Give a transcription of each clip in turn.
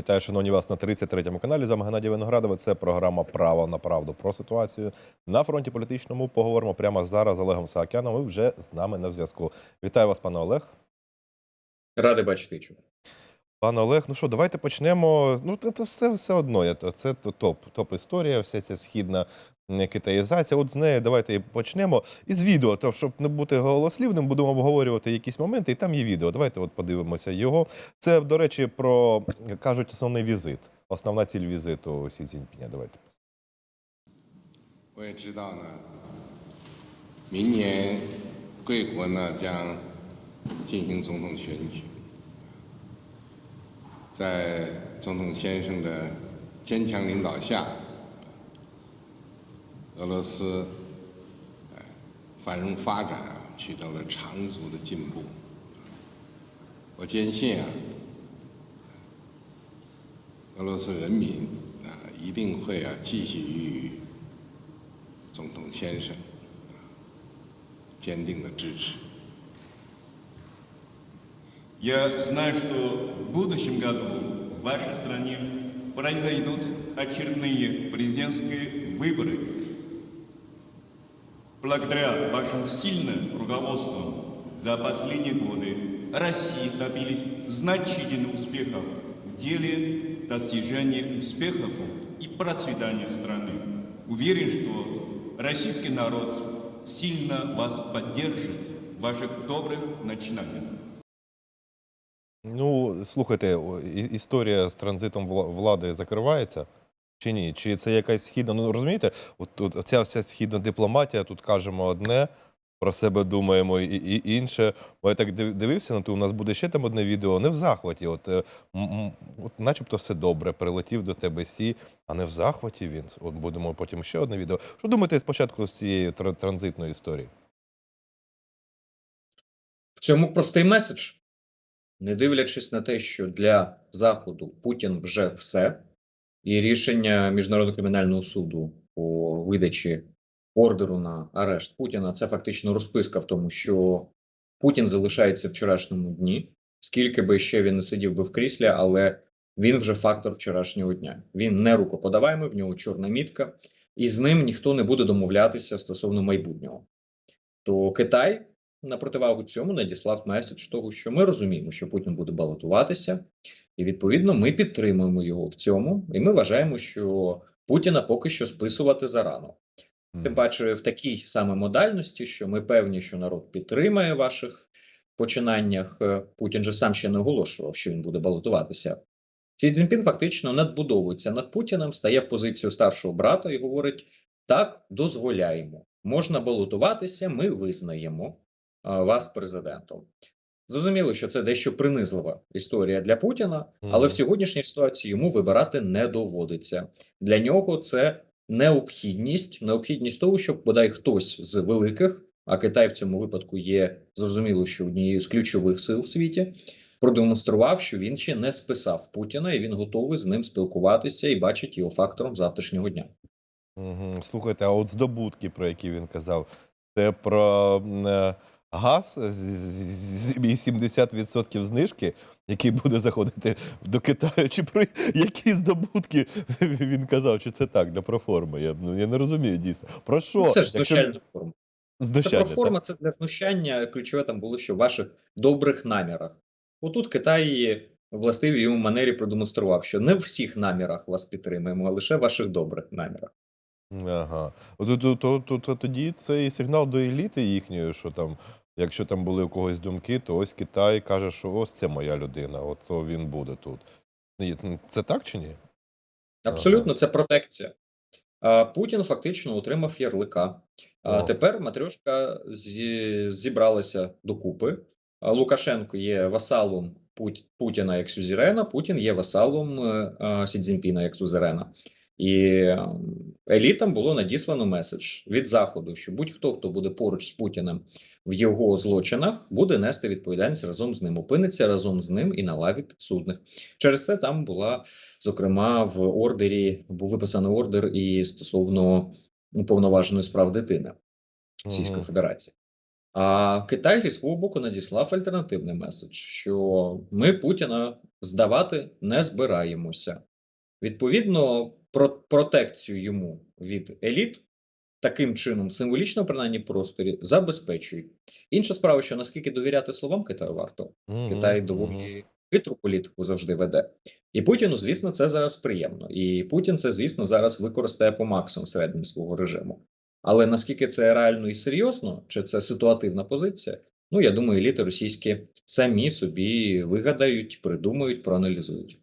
Вітаю, шановні вас на 33-му каналі. З вами Геннадій Виноградова. Це програма Право на правду про ситуацію на фронті політичному. Поговоримо прямо зараз з Олегом Саакяном. Ви вже з нами на зв'язку. Вітаю вас, пане Олег. Радий бачити чу. Пане Олег, ну що, давайте почнемо. Ну, це, все, все одно. Це топ, топ історія, вся ця східна китаїзація. От з неї давайте і почнемо. Із відео, то щоб не бути голослівним, будемо обговорювати якісь моменти, і там є відео. Давайте от подивимося його. Це, до речі, про кажуть основний візит. Основна ціль візиту Сі Цзіньпіня. Давайте. 我也知道呢，明年贵国呢将进行总统选举，在总统先生的坚强领导下， 俄罗斯呃繁荣发展啊取得了长足的进步。我坚信啊，俄罗斯人民啊一定会啊继续予以总统先生啊坚定的支持。 Я знаю, что в будущем году в вашей стране произойдут очередные президентские выборы. Благодаря вашим сильным руководству за последние годы России добились значительных успехов в деле достижения успехов и процветания страны. Уверен, что российский народ сильно вас поддержит в ваших добрых начинаниях. Ну, слухайте, о, і- історія з транзитом вла- влади закривається Чи ні? Чи це якась східна? Ну розумієте, от тут ця вся східна дипломатія, тут кажемо одне, про себе думаємо і, і інше. Бо я так див- дивився, ну то у нас буде ще там одне відео, не в захваті. От, е, от начебто все добре, прилетів до тебе сі, а не в захваті він. От будемо потім ще одне відео. Що думаєте спочатку з цієї тр- транзитної історії? В цьому простий меседж. Не дивлячись на те, що для Заходу Путін вже все, і рішення Міжнародного кримінального суду по видачі ордеру на арешт Путіна це фактично розписка в тому, що Путін залишається вчорашньому дні, скільки би ще він не сидів би в кріслі, але він вже фактор вчорашнього дня. Він не рукоподаваємий, в нього чорна мітка, і з ним ніхто не буде домовлятися стосовно майбутнього. То Китай на противагу цьому надіслав меседж того, що ми розуміємо, що Путін буде балотуватися, і відповідно ми підтримуємо його в цьому, і ми вважаємо, що Путіна поки що списувати зарано. Тим паче в такій саме модальності, що ми певні, що народ підтримає ваших починаннях. Е, Путін же сам ще не оголошував, що він буде балотуватися. Сі Цзіньпін фактично надбудовується над Путіним, стає в позицію старшого брата і говорить: так, дозволяємо, можна балотуватися, ми визнаємо вас президентом. Зрозуміло, що це дещо принизлива історія для Путіна, але в сьогоднішній ситуації йому вибирати не доводиться. Для нього це необхідність, необхідність того, щоб бодай хтось з великих, а Китай в цьому випадку є зрозуміло, що однією з ключових сил в світі, продемонстрував, що він ще не списав Путіна, і він готовий з ним спілкуватися і бачить його фактором завтрашнього дня. Угу. Слухайте, а от здобутки, про які він казав, це про е, газ і 70% знижки, який буде заходити до Китаю, чи про які здобутки він казав, чи це так для проформи? Я, ну, я не розумію дійсно. Про що? Ну, це ж Якщо- знущальна форма. Це Знущання, про форма, так? це для знущання. Ключове там було, що в ваших добрих намірах. Отут Китай властивій йому манері продемонстрував, що не в всіх намірах вас підтримуємо, а лише в ваших добрих намірах. Ага. То, то, то, то, то тоді це і сигнал до еліти їхньої, що там, якщо там були у когось думки, то ось Китай каже, що ось це моя людина, от це він буде тут. Це так чи ні? Абсолютно, це протекція. Путін фактично отримав ярлика. А тепер Матрьошка зі- зібралася докупи. Лукашенко є васалом Путіна як сюзерена, Путін є васалом е, Сі Цзіньпіна як сюзерена. І е, елітам було надіслано меседж від заходу, що будь-хто, хто буде поруч з Путіним в його злочинах, буде нести відповідальність разом з ним, опиниться разом з ним і на лаві підсудних. Через це там була зокрема в ордері був виписаний ордер і стосовно уповноваженої справ дитини Російської Мгм. Федерації. А Китай зі свого боку надіслав альтернативний меседж, що ми Путіна здавати не збираємося. Відповідно, протекцію йому від еліт таким чином, символічно, принаймні, просторі, забезпечують. Інша справа, що наскільки довіряти словам Китаю варто, Мгм, Китай доволі хитру політику завжди веде. І Путіну, звісно, це зараз приємно. І Путін це, звісно, зараз використає по максимуму всередині свого режиму. Але наскільки це реально і серйозно, чи це ситуативна позиція? Ну я думаю, еліти російські самі собі вигадають, придумають, проаналізують.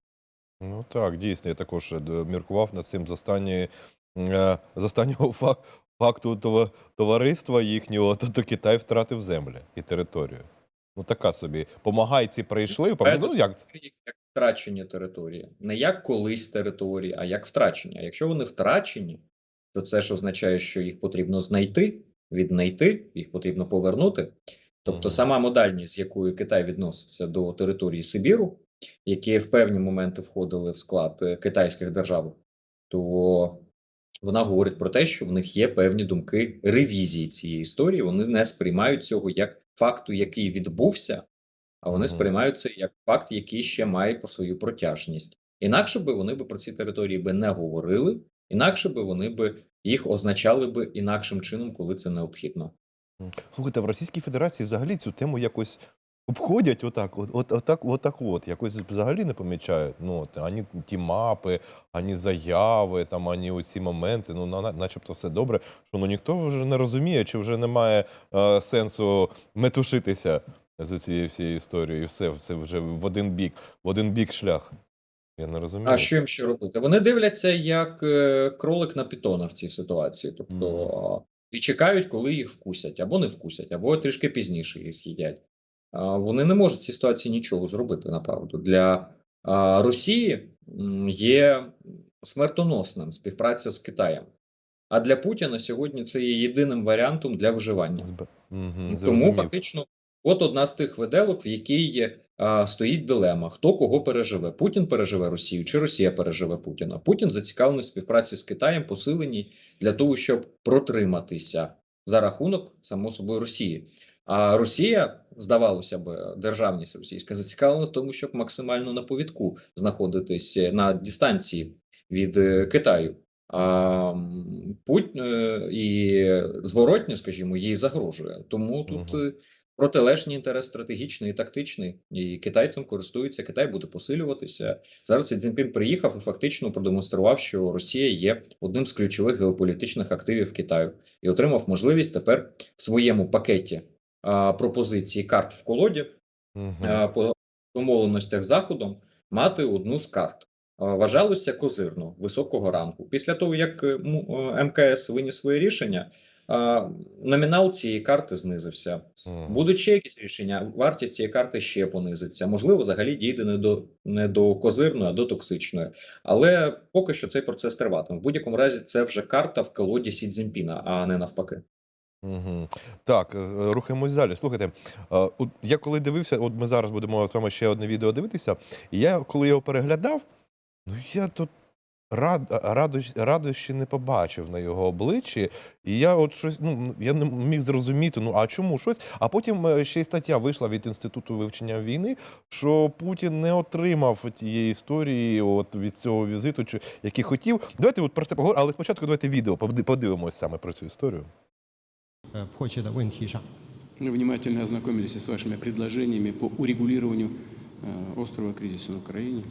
Ну так, дійсно, я також е, міркував над цим з останньої, е, з останнього фак- факту това- товариства їхнього, то, то Китай втратив землі і територію. Ну така собі. Помагайці прийшли. пам'ятаєте, Ну, як це? як втрачені території, не як колись території, а як втрачені. А якщо вони втрачені, то це ж означає, що їх потрібно знайти, віднайти, їх потрібно повернути. Тобто, Мгм. сама модальність, з якою Китай відноситься до території Сибіру, які в певні моменти входили в склад е, китайських держав, то вона говорить про те, що в них є певні думки ревізії цієї історії. Вони не сприймають цього як факту, який відбувся, а вони сприймають це як факт, який ще має про свою протяжність. Інакше би вони би про ці території би не говорили, інакше би вони би їх означали би інакшим чином, коли це необхідно. Слухайте, в Російській Федерації взагалі цю тему якось обходять отак, от, от, отак, отак от. Якось взагалі не помічають. Ну, от, ані ті мапи, ані заяви, там, ані оці моменти. Ну, на, начебто все добре. Що ну ніхто вже не розуміє, чи вже немає е, сенсу метушитися з цією всією історією. І все, це вже в один бік, в один бік шлях. Я не розумію. А що їм ще робити? Вони дивляться як е, кролик на питона в цій ситуації. Тобто і чекають, коли їх вкусять, або не вкусять, або трішки пізніше їх з'їдять. Вони не можуть в цій ситуації нічого зробити направду. Для Росії є смертоносним співпраця з Китаєм. А для Путіна сьогодні це є єдиним варіантом для виживання. Мгм, Тому фактично, от одна з тих виделок, в якій є, а, стоїть дилема: хто кого переживе? Путін переживе Росію чи Росія переживе Путіна? Путін зацікавлений в співпраці з Китаєм, посиленій для того, щоб протриматися за рахунок само собою Росії. А Росія, здавалося б, державність російська зацікавлена в тому, щоб максимально на повідку знаходитись на дистанції від е, Китаю. А Путь е, і зворотньо, скажімо, їй загрожує. Тому тут е, протилежний інтерес стратегічний і тактичний, і китайцям користуються. Китай буде посилюватися. Зараз Цзіньпін приїхав і фактично продемонстрував, що Росія є одним з ключових геополітичних активів Китаю і отримав можливість тепер в своєму пакеті пропозиції карт в колоді е, по домовленостях з Заходом мати одну з карт. Вважалося козирно високого ранку. Після того, як е, е, МКС виніс своє рішення, номінал цієї карти знизився. Будуть ще якісь рішення, вартість цієї карти ще понизиться. Можливо, взагалі дійде не до не до козирної, а до токсичної. Але поки що цей процес триватиме. В будь-якому разі, це вже карта в колоді Сі Цзіньпіна, а не навпаки. Угу. Так, е, рухаємось далі. Слухайте, е, я коли дивився, от ми зараз будемо з вами ще одне відео дивитися, і я коли його переглядав, ну я тут рад, радощ, радощі не побачив на його обличчі. І я от щось, ну я не міг зрозуміти, ну а чому щось? А потім е, ще й стаття вийшла від Інституту вивчення війни, що Путін не отримав тієї історії от від цього візиту, чи- який хотів. Давайте от про це поговоримо, але спочатку давайте відео поди- подивимось саме про цю історію. 呃迫切的问题上。 Мы внимательно ознакомились с вашими предложениями по урегулированию э, острого кризиса на Украине.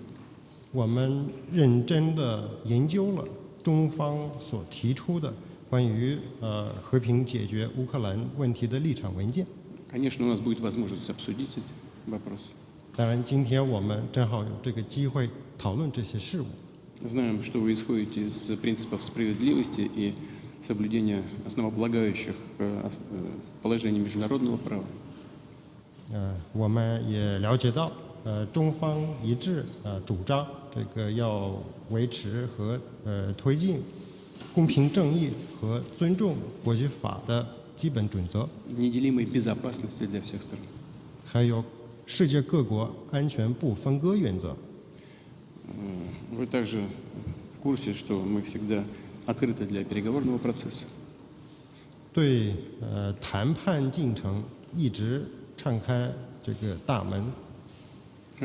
我们认真的研究了中方所提出的关于呃和平解决乌克兰问题的立场文件。 Конечно, у нас будет возможность обсудить эти вопросы. 当然，今天我们正好有这个机会讨论这些事务。 Знаем, что вы исходите из принципов справедливости и соблюдения основополагающих э, ос- э, положений международного права. 呃，我们也了解到，呃，中方一致呃主张这个要维持和呃推进公平正义和尊重国际法的基本准则， неделимой безопасности для всех сторон. 还有世界各国安全不分割原则。 Вы также в курсе, что мы всегда открыты для переговорного процесса. 对呃谈判进程一直敞开这个大门。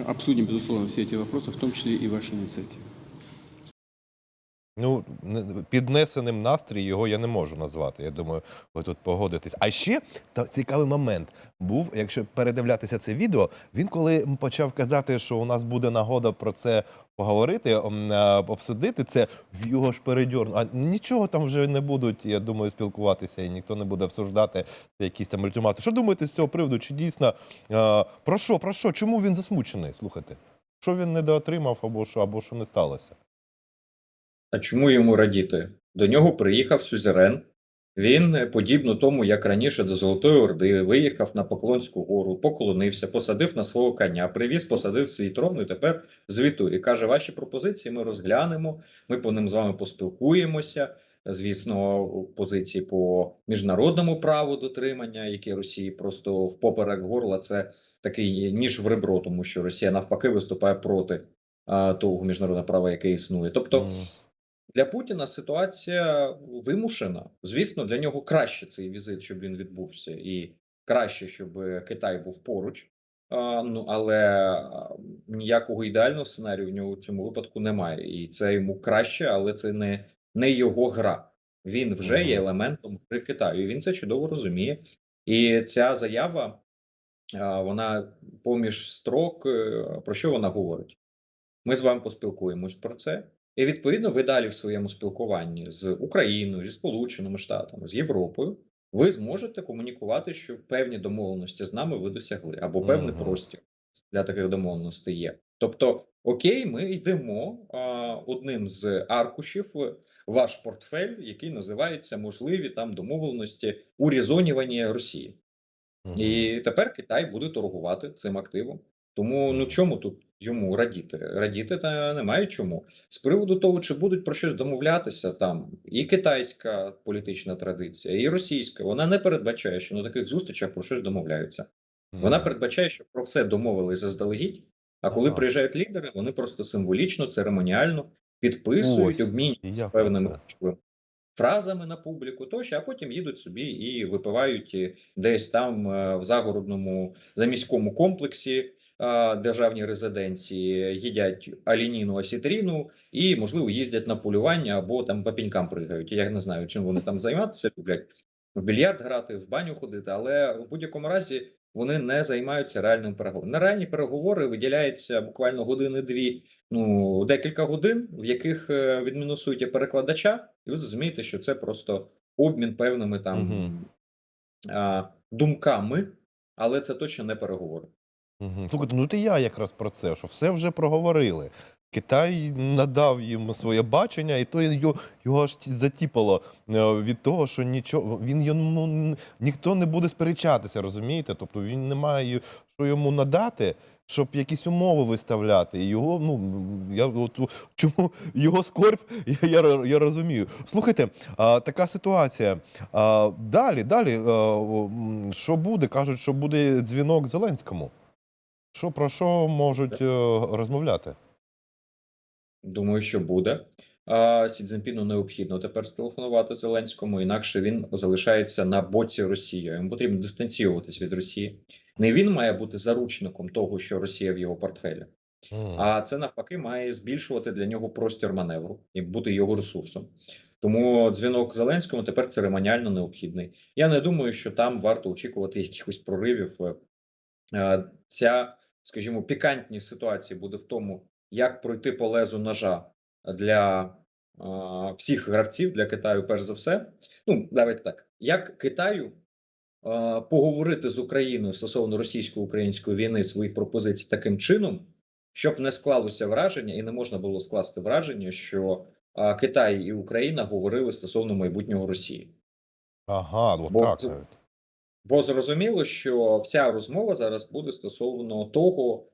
Обсудим, безусловно, все эти вопросы, в том числе и ваши инициативы. Ну, не- піднесеним настрій його я не можу назвати. Я думаю, ви тут погодитесь. А ще та цікавий момент був, якщо передивлятися це відео, він коли почав казати, що у нас буде нагода про це поговорити, е, обсудити це, в його ж передьорну. А нічого там вже не будуть, я думаю, спілкуватися, і ніхто не буде обсуждати якісь там ультимати. Що думаєте з цього приводу? Чи дійсно е, про що? Про що? Чому він засмучений? Слухайте, що він недоотримав або що, або що не сталося? А чому йому радіти? До нього приїхав Сюзерен. Він, е, подібно тому, як раніше до Золотої Орди, виїхав на Поклонську гору, поклонився, посадив на свого коня, привіз, посадив свій трон і тепер звітує. Каже: ваші пропозиції ми розглянемо, ми по ним з вами поспілкуємося. Звісно, позиції по міжнародному праву дотримання, які Росії просто в поперек горла, це такий ніж в ребро, тому що Росія навпаки виступає проти а, того міжнародного права, яке існує. Тобто. Для Путіна ситуація вимушена. Звісно, для нього краще цей візит, щоб він відбувся, і краще, щоб Китай був поруч. Ну але ніякого ідеального сценарію в нього в цьому випадку немає. І це йому краще, але це не, не його гра. Він вже є елементом гри Китаю. і Він це чудово розуміє. І ця заява, вона поміж строк, е, про що вона говорить? Ми з вами поспілкуємось про це. І відповідно, ви далі в своєму спілкуванні з Україною, зі Сполученими Штатами, з Європою, ви зможете комунікувати, що певні домовленості з нами ви досягли, або певний Мгм. простір для таких домовленостей є. Тобто, окей, ми йдемо а, одним з аркушів в ваш портфель, який називається можливі там домовленості урізонювання Росії. Мгм. І тепер Китай буде торгувати цим активом. Тому ну чому тут йому радіти? Радіти та немає чому. З приводу того, чи будуть про щось домовлятися, там і китайська політична традиція, і російська, вона не передбачає, що на таких зустрічах про щось домовляються. Вона передбачає, що про все домовились заздалегідь. А коли Ага. приїжджають лідери, вони просто символічно, церемоніально підписують, Ось, обмінюються певними фразами на публіку, тощо, а потім їдуть собі і випивають десь там е, в загородному заміському комплексі державній резиденції, їдять алініну, осітріну і, можливо, їздять на полювання або там по пінькам пригають. Я не знаю, чим вони там займатися, люблять в більярд грати, в баню ходити, але в будь-якому разі вони не займаються реальним переговором. На реальні переговори виділяється буквально години-дві, ну декілька годин, в яких е, відмінусують перекладача, і ви зрозумієте, що це просто обмін певними там Мгм. а, думками, але це точно не переговори. Слухайте, ну то я якраз про це, що все вже проговорили. Китай надав їм своє бачення, і то його, його аж затіпало е, від того, що нічого він йому ніхто не буде сперечатися, розумієте? Тобто він не має що йому надати, щоб якісь умови виставляти. І його, ну я от чому його скорб, я, я, я розумію. Слухайте, а, така ситуація. А, далі, далі, а, що буде? Кажуть, що буде дзвінок Зеленському. Що про що можуть е, розмовляти? Думаю, що буде. А Сі Цзіньпіну необхідно тепер стелефонувати Зеленському, інакше він залишається на боці Росії. Йому потрібно дистанціюватись від Росії. Не він має бути заручником того, що Росія в його портфелі, М. а це навпаки має збільшувати для нього простір маневру і бути його ресурсом. Тому дзвінок Зеленському тепер церемоніально необхідний. Я не думаю, що там варто очікувати якихось проривів. Е, Ця, скажімо, пікантність ситуації буде в тому, як пройти по лезу ножа для е, всіх гравців для Китаю, перш за все. Ну, давайте так, як Китаю е, поговорити з Україною стосовно російсько-української війни своїх пропозицій таким чином, щоб не склалося враження, і не можна було скласти враження, що е, Китай і Україна говорили стосовно майбутнього Росії. Ага, от Бо так це-. Бо зрозуміло, що вся розмова зараз буде стосовно того,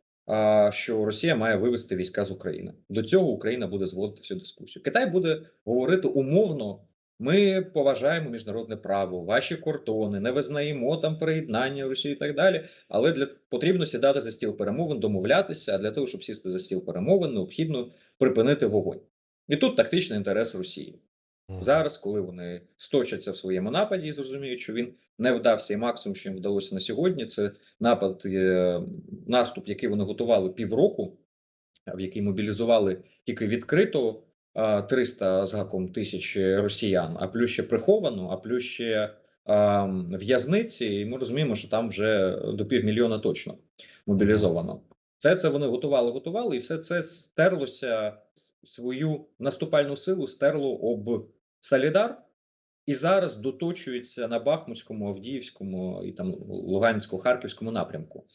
що Росія має вивести війська з України. До цього Україна буде зводити всю дискусію. Китай буде говорити умовно. Ми поважаємо міжнародне право, ваші кордони, не визнаємо там приєднання Росії і так далі. Але для потрібно сідати за стіл перемовин, домовлятися. А для того, щоб сісти за стіл перемовин, необхідно припинити вогонь. І тут тактичний інтерес Росії. Зараз, коли вони сточаться в своєму нападі і зрозуміють, що він не вдався, і максимум, що їм вдалося на сьогодні, це напад, е, наступ, який вони готували півроку, в який мобілізували тільки відкрито а, 300 з гаком тисяч росіян, а плюс ще приховано, а плюс ще в'язниці. І ми розуміємо, що там вже до півмільйона точно мобілізовано. Все це вони готували, готували, і все це стерлося свою наступальну силу, стерло об Солідар, і зараз доточується на Бахмутському, Авдіївському і там Луганському, Харківському напрямку.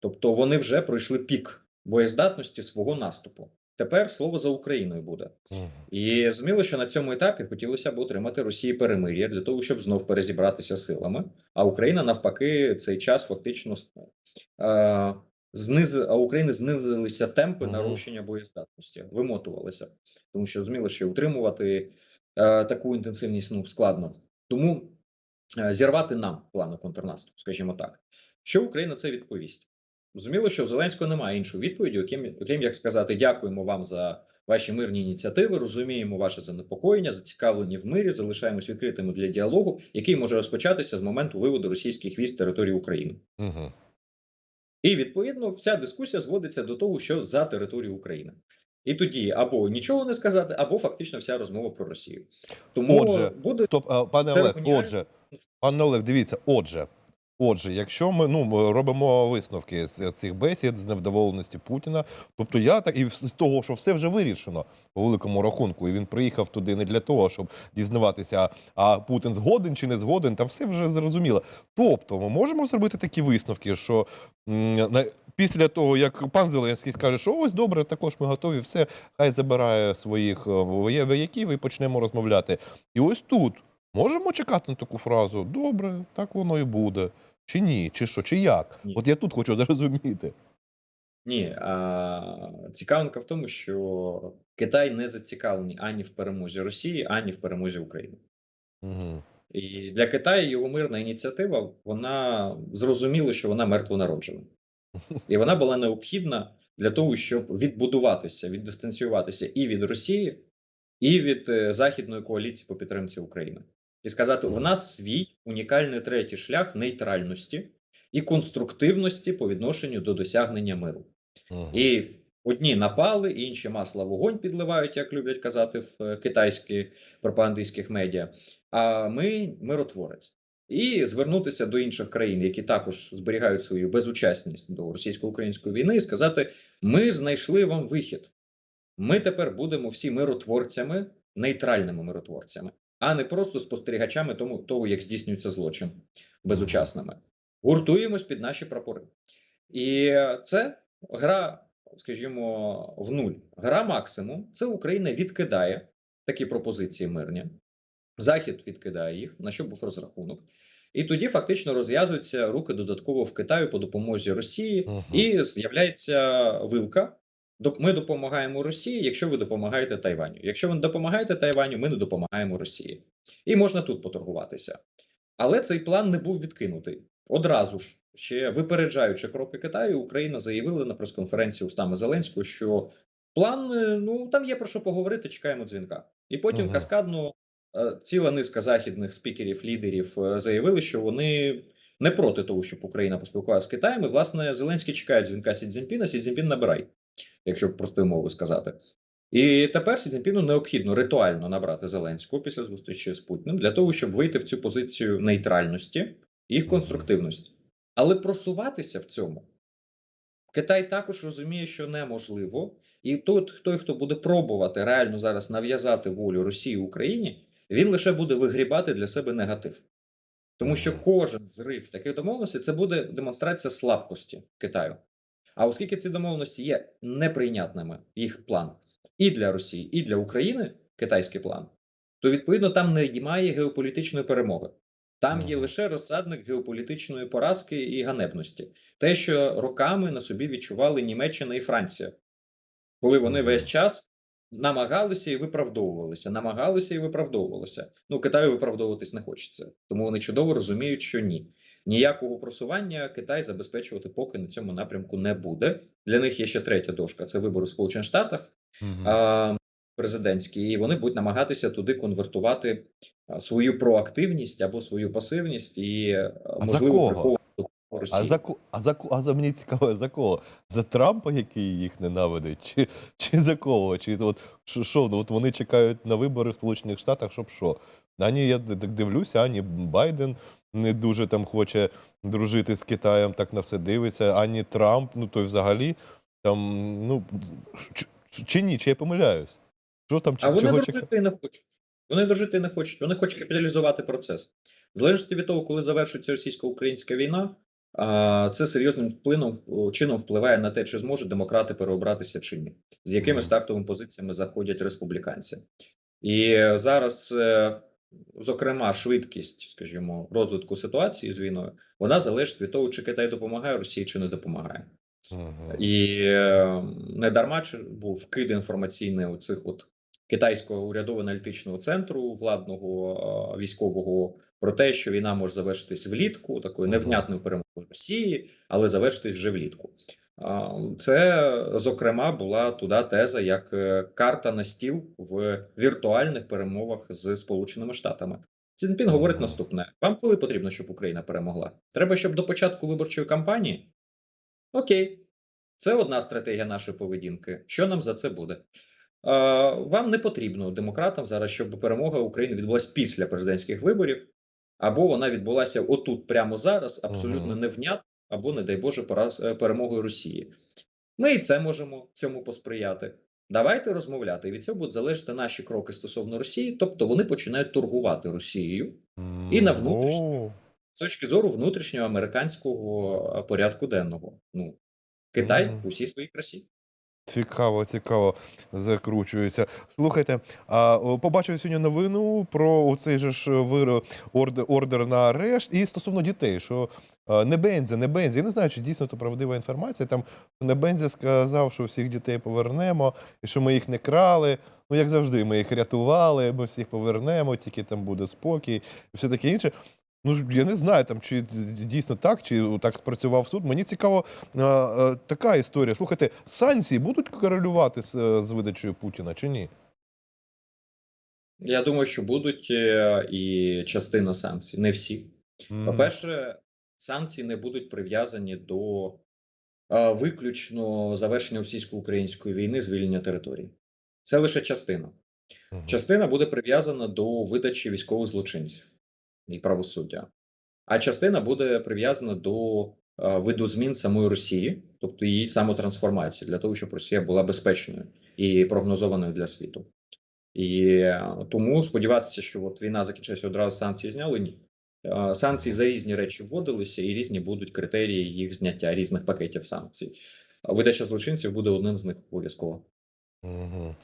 Тобто вони вже пройшли пік боєздатності свого наступу. Тепер слово за Україною буде. І зрозуміло, що на цьому етапі хотілося б отримати Росії перемир'я для того, щоб знов перезібратися силами. А Україна навпаки цей час фактично е, зниз... а України знизилися темпи Мгм. нарощення боєздатності, вимотувалися, тому що зрозуміло, що утримувати таку інтенсивність ну складно. Тому е, зірвати нам плани контрнаступу, скажімо так. Що Україна це відповість? Зрозуміло, що в Зеленського немає іншої відповіді, окрім, окрім як сказати дякуємо вам за ваші мирні ініціативи, розуміємо ваше занепокоєння, зацікавлені в мирі, залишаємось відкритими для діалогу, який може розпочатися з моменту виводу російських військ з території України. Мгм. І відповідно вся дискусія зводиться до того, що за територію України. І тоді або нічого не сказати, або фактично вся розмова про Росію. Тому Отже, буде Стоп, пане Олег, отже, пане Олег, дивіться, отже. Отже, якщо ми ну робимо висновки з цих бесід з невдоволеності Путіна, тобто я так і з того, що все вже вирішено по великому рахунку, і він приїхав туди не для того, щоб дізнаватися, а Путін згоден чи не згоден, там все вже зрозуміло. Тобто, ми можемо зробити такі висновки, що після того, як пан Зеленський скаже, що ось добре, також ми готові, все хай забирає своїх е, вояків і почнемо розмовляти. І ось тут можемо чекати на таку фразу: добре, так воно і буде. Чи ні, чи що, чи як? Ні. От я тут хочу зрозуміти. Ні, а, цікавинка в тому, що Китай не зацікавлений ані в перемозі Росії, ані в перемозі України. Угу. І для Китаю його мирна ініціатива, вона зрозуміло, що вона мертвонароджена. І вона була необхідна для того, щоб відбудуватися, віддистанціюватися і від Росії, і від е, Західної коаліції по підтримці України. І сказати: у нас свій унікальний третій шлях нейтральності і конструктивності по відношенню до досягнення миру. Угу. І в- одні напали, інші масла вогонь підливають, як люблять казати в е, китайських пропагандистських медіа. А ми миротворець. І звернутися до інших країн, які також зберігають свою безучасність до російсько-української війни, і сказати: ми знайшли вам вихід. Ми тепер будемо всі миротворцями, нейтральними миротворцями, а не просто спостерігачами тому, того, як здійснюється злочин безучасними. Гуртуємось під наші прапори. І це гра, скажімо, в нуль. Гра максимум. Це Україна відкидає такі пропозиції мирні. Захід відкидає їх, на що був розрахунок. І тоді фактично розв'язуються руки додатково в Китаю по допомозі Росії, Мгм. і з'являється вилка. Ми допомагаємо Росії, якщо ви допомагаєте Тайваню. Якщо ви не допомагаєте Тайваню, ми не допомагаємо Росії. І можна тут поторгуватися. Але цей план не був відкинутий. Одразу ж, ще випереджаючи кроки Китаю, Україна заявила на прес-конференції устами Зеленського, що план е, ну там є про що поговорити. Чекаємо дзвінка. І потім Мгм. каскадно е, ціла низка західних спікерів, лідерів е, заявили, що вони не проти того, щоб Україна поспілкувалася з Китаєм. І, власне, Зеленський чекає дзвінка Сі Цзіньпіна, Сі Цзіньпін набирай, якщо простою мовою сказати. І тепер Сі Цзіньпіну необхідно ритуально набрати Зеленського після зустрічі з Путіним для того, щоб вийти в цю позицію нейтральності і конструктивності. Але просуватися в цьому Китай також розуміє, що неможливо, і тут той, хто буде пробувати реально зараз нав'язати волю Росії Україні, він лише буде вигрібати для себе негатив. Тому що кожен зрив таких домовленостей це буде демонстрація слабкості Китаю. А оскільки ці домовленості є неприйнятними, їх план і для Росії, і для України, китайський план, то відповідно там немає геополітичної перемоги. Там є лише розсадник геополітичної поразки і ганебності. Те, що роками на собі відчували Німеччина і Франція, коли вони весь час намагалися і виправдовувалися, намагалися і виправдовувалися. Ну, Китаю виправдовуватись не хочеться, тому вони чудово розуміють, що ні. Ніякого просування Китай забезпечувати поки на цьому напрямку не буде. Для них є ще третя дошка: це вибори в Сполучених Штатах. Угу. Президентські, і вони будуть намагатися туди конвертувати свою проактивність або свою пасивність і за можливо кого? приховувати Росії. А за а за а за мені цікаво, за кого? За Трампа, який їх ненавидить, чи, чи за кого? Чи от що, що ну, от вони чекають на вибори в Сполучених Штатах, щоб що? Ані я так дивлюся, ані Байден не дуже там хоче дружити з Китаєм, так на все дивиться, ані Трамп, ну той взагалі там, ну чи ні, чи я помиляюсь? Що там чи А вони чого дружити чекати? не хочуть. Вони дружити не хочуть. Вони хочуть капіталізувати процес. В залежності від того, коли завершиться російсько-українська війна, це серйозним вплином чином впливає на те, чи зможуть демократи переобратися чи ні, з якими стартовими позиціями заходять республіканці. І зараз, е, зокрема, швидкість, скажімо, розвитку ситуації з війною, вона залежить від того, чи Китай допомагає Росії, чи не допомагає. Мгм. І е, не дарма чи був вкид інформаційний у цих от китайського урядово-аналітичного центру владного е, військового про те, що війна може завершитись влітку, такою невнятною перемогою Росії, але завершитись вже влітку. Це, зокрема, була туди теза як е, карта на стіл в віртуальних перемовах з Сполученими Штатами. Цзіньпін говорить наступне: вам коли потрібно, щоб Україна перемогла? Треба, щоб до початку виборчої кампанії? Окей, це одна стратегія нашої поведінки. Що нам за це буде? Вам не потрібно демократам зараз, щоб перемога України відбулася після президентських виборів, або вона відбулася отут, прямо зараз, абсолютно невнятно, або, не дай Боже, пораз- е, перемогою Росії. Ми і це можемо цьому посприяти. Давайте розмовляти. Від цього будуть залежати наші кроки стосовно Росії, тобто вони починають торгувати Росією і на внутрішньому. З точки зору внутрішнього американського е, порядку денного. Ну, Китай у всій своїй красі. Цікаво, цікаво закручується. Слухайте, а побачив сьогодні новину про цей же ж вир... ордер, ордер на арешт і стосовно дітей, що не Бензя, не Бензя. Я не знаю, чи дійсно то правдива інформація. Там не Бензя сказав, що всіх дітей повернемо, і що ми їх не крали. Ну, як завжди, ми їх рятували, ми всіх повернемо, тільки там буде спокій і все таке інше. Ну, я не знаю, там, чи дійсно так, чи так спрацював суд. Мені цікаво, а, а, така історія. Слухайте, санкції будуть корелювати з, е, з видачею Путіна чи ні? Я думаю, що будуть е, і частина санкцій, не всі. Мгм. По-перше, санкції не будуть прив'язані до е, виключно завершення російсько-української війни, звільнення територій. Це лише частина. Частина буде прив'язана до видачі військових злочинців і правосуддя, а частина буде прив'язана до е, виду змін самої Росії, тобто її самотрансформації, для того, щоб Росія була безпечною і прогнозованою для світу. І е, тому сподіватися, що от війна закінчилася одразу санкції зняли. Ні. Е, Санкції за різні речі вводилися, і різні будуть критерії їх зняття, різних пакетів санкцій. Видача злочинців буде одним з них обов'язково. Мгм.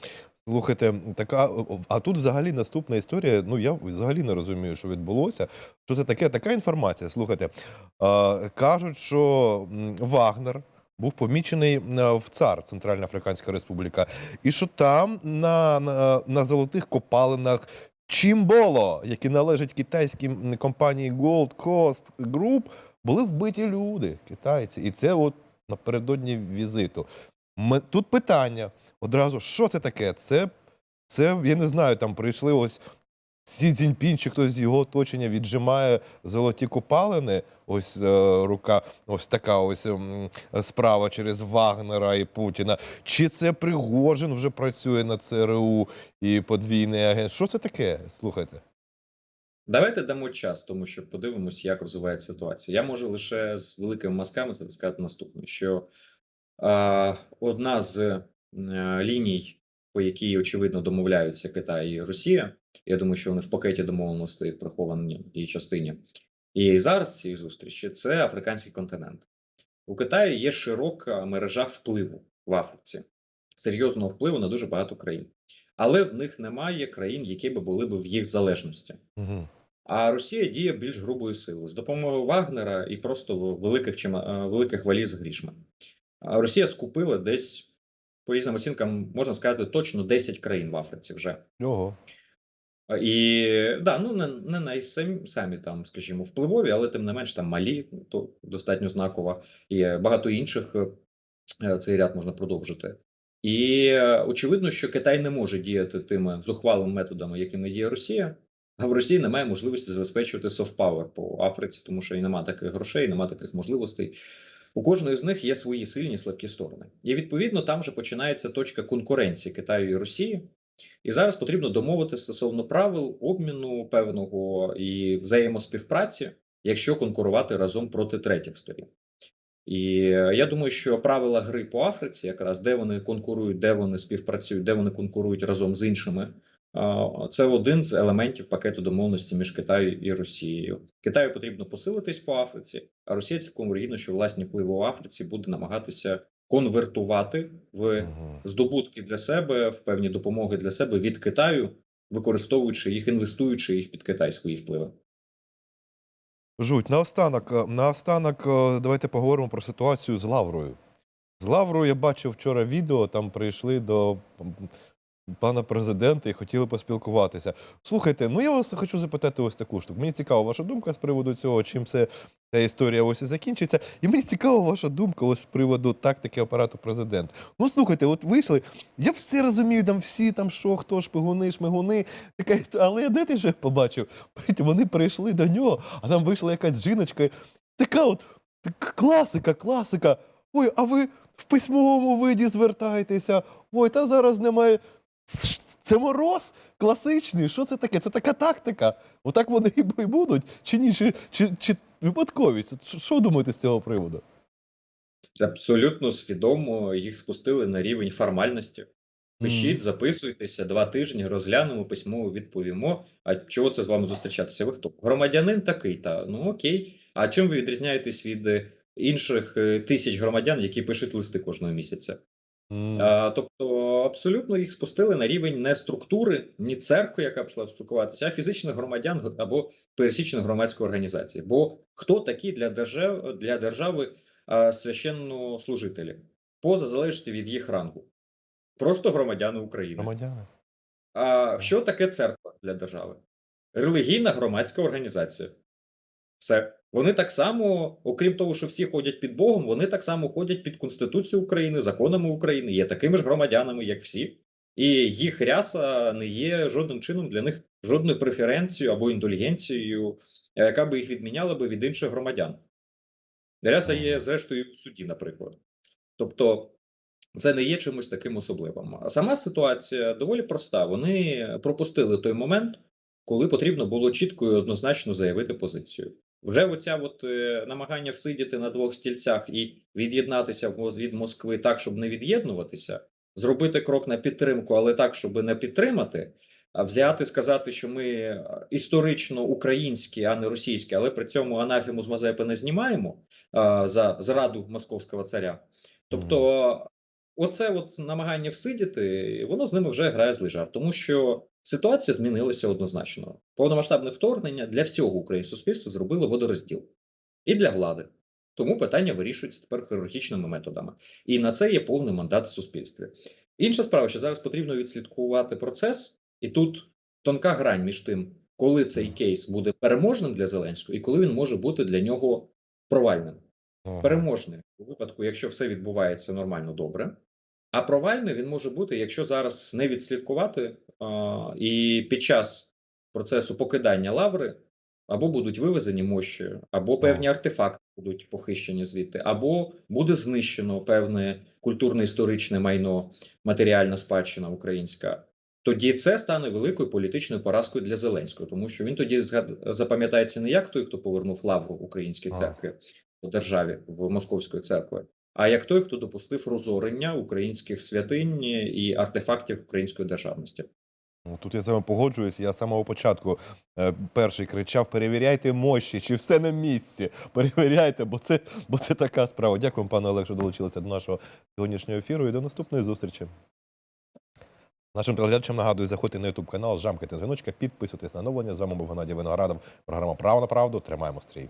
Слухайте, така, а тут взагалі наступна історія. Ну я взагалі не розумію, що відбулося. Що це таке? Така інформація. Слухайте, а, кажуть, що Вагнер був помічений е, в ЦАР, Центральна Африканська Республіка, і що там на, на, на золотих копалинах Чімболо, які належать китайській компанії Gold Coast Group, були вбиті люди, китайці. І це от напередодні візиту. Тут питання одразу, що це таке? Це, це я не знаю, там прийшли ось Сі Цзіньпін чи хтось з його оточення віджимає золоті копалини. Ось е, рука, ось така ось м, справа через Вагнера і Путіна. Чи це Пригожин вже працює на ЦРУ і подвійний агент? Що це таке? Слухайте. Давайте дамо час, тому що подивимось, як розвивається ситуація. Я можу лише з великими мазками сказати наступне: що е, одна з е, ліній, по якій очевидно домовляються Китай і Росія, я думаю, що вони в пакеті домовленостей приховані в її частині. І зараз ці зустрічі це африканський континент. У Китаї є широка мережа впливу в Африці, серйозного впливу на дуже багато країн. Але в них немає країн, які би були б в їх залежності. Угу. А Росія діє більш грубою силою з допомогою Вагнера і просто великих е, великих валіз грішми. Росія скупила десь, по різним оцінкам, можна сказати, точно 10 країн в Африці вже. Ого. І да, ну не, не найсамі самі там, скажімо, впливові, але тим не менш там Малі, то достатньо знакова, і багато інших. е, Цей ряд можна продовжити. І е, очевидно, що Китай не може діяти тими зухвалими методами, якими діє Росія. А в Росії немає можливості забезпечувати power по Африці, тому що і немає таких грошей, немає таких можливостей. У кожної з них є свої сильні слабкі сторони. І відповідно там вже починається точка конкуренції Китаю і Росії. І зараз потрібно домовити стосовно правил обміну певного і взаємоспівпраці, якщо конкурувати разом проти третіх сторін. І е, я думаю, що правила гри по Африці, якраз де вони конкурують, де вони співпрацюють, де вони конкурують разом з іншими. Це один з елементів пакету домовленості між Китаєю і Росією. Китаю потрібно посилитись по Африці, а Росія цілком вірогідно, що власні впливи в Африці буде намагатися конвертувати в здобутки для себе, в певні допомоги для себе від Китаю, використовуючи їх, інвестуючи їх під Китай свої впливи. Жуть, наостанок, е, наостанок, е, давайте поговоримо про ситуацію з Лаврою. З Лаврою я бачив вчора відео, там прийшли до пана президента і хотіли поспілкуватися. Слухайте, ну я вас хочу запитати ось таку штуку. Мені цікава ваша думка з приводу цього, чим це ця історія ось і закінчиться. І мені цікава ваша думка ось з приводу тактики апарату президента. Ну слухайте, от вийшли. Я все розумію, там всі там що, хто шпигуни, шмигуни. Але де ти вже побачив? Вони прийшли до нього, а там вийшла якась жіночка. Така от класика, класика. Ой, а ви в письмовому виді звертаєтеся. Ой, та зараз немає. Це мороз класичний. Що це таке? Це така тактика. Отак вони і будуть. Чи ні? Чи, чи, чи випадковість? Що, думаєте з цього приводу? Абсолютно свідомо їх спустили на рівень формальності. Пишіть, записуйтеся два тижні, розглянемо письмово, відповімо. А чого це з вами зустрічатися? Ви хто? Громадянин такий, та ну окей. А чим ви відрізняєтесь від е, інших е, тисяч громадян, які пишуть листи кожного місяця? Тобто, абсолютно їх спустили на рівень не структури, ні церкви, яка пішла спілкуватися, а фізичних громадян або пересічної громадської організації. Бо хто такі для держави, для держави священнослужителі, поза залежності від їх рангу? Просто громадяни України. Громадяни. А що таке церква для держави? Релігійна громадська організація. Все. Вони так само, окрім того, що всі ходять під Богом, вони так само ходять під Конституцією України, законами України, є такими ж громадянами, як всі. І їх ряса не є жодним чином для них жодною преференцією або індульгенцією, е, яка би їх відміняла би від інших громадян. Ряса є, зрештою, у суді, наприклад. Тобто, це не є чимось таким особливим. А сама ситуація доволі проста. Вони пропустили той момент, коли потрібно було чітко і однозначно заявити позицію. Вже оця от е, намагання всидіти на двох стільцях і від'єднатися від Москви так, щоб не від'єднуватися, зробити крок на підтримку, але так, щоб не підтримати, а взяти, сказати, що ми е, історично українські, а не російські, але при цьому анафему з Мазепи не знімаємо а, за зраду московського царя. Тобто, оце от намагання всидіти, воно з ними вже грає злий жарт, тому що ситуація змінилася однозначно. Повномасштабне вторгнення для всього українського суспільства зробило водорозділ і для влади. Тому питання вирішується тепер хірургічними методами. І на це є повний мандат в суспільстві. Інша справа, що зараз потрібно відслідкувати процес, і тут тонка грань між тим, коли цей кейс буде переможним для Зеленського, і коли він може бути для нього провальним переможний у випадку, якщо все відбувається нормально добре. А провальний він може бути, якщо зараз не відслідкувати а, і під час процесу покидання лаври або будуть вивезені мощі, або певні артефакти будуть похищені звідти, або буде знищено певне культурно-історичне майно, матеріальна спадщина українська. Тоді це стане великою політичною поразкою для Зеленського, тому що він тоді згад- запам'ятається не як той, хто повернув лавру українській церкві у державі в Московської церкви, а як той, хто допустив розорення українських святинь і артефактів української державності. Ну, Тут я з вами погоджуюсь. Я з самого початку е, перший кричав: перевіряйте мощі, чи все на місці. Перевіряйте, бо це, бо це така справа. Дякую, пане Олег, що долучилися до нашого сьогоднішнього ефіру і до наступної зустрічі. Нашим телеглядачам нагадую, заходьте на YouTube канал, жамкайте дзвіночка, підписуйтесь на оновлення. З вами був Геннадій Виноградов. Програма Право на правду. Тримаємо стрій.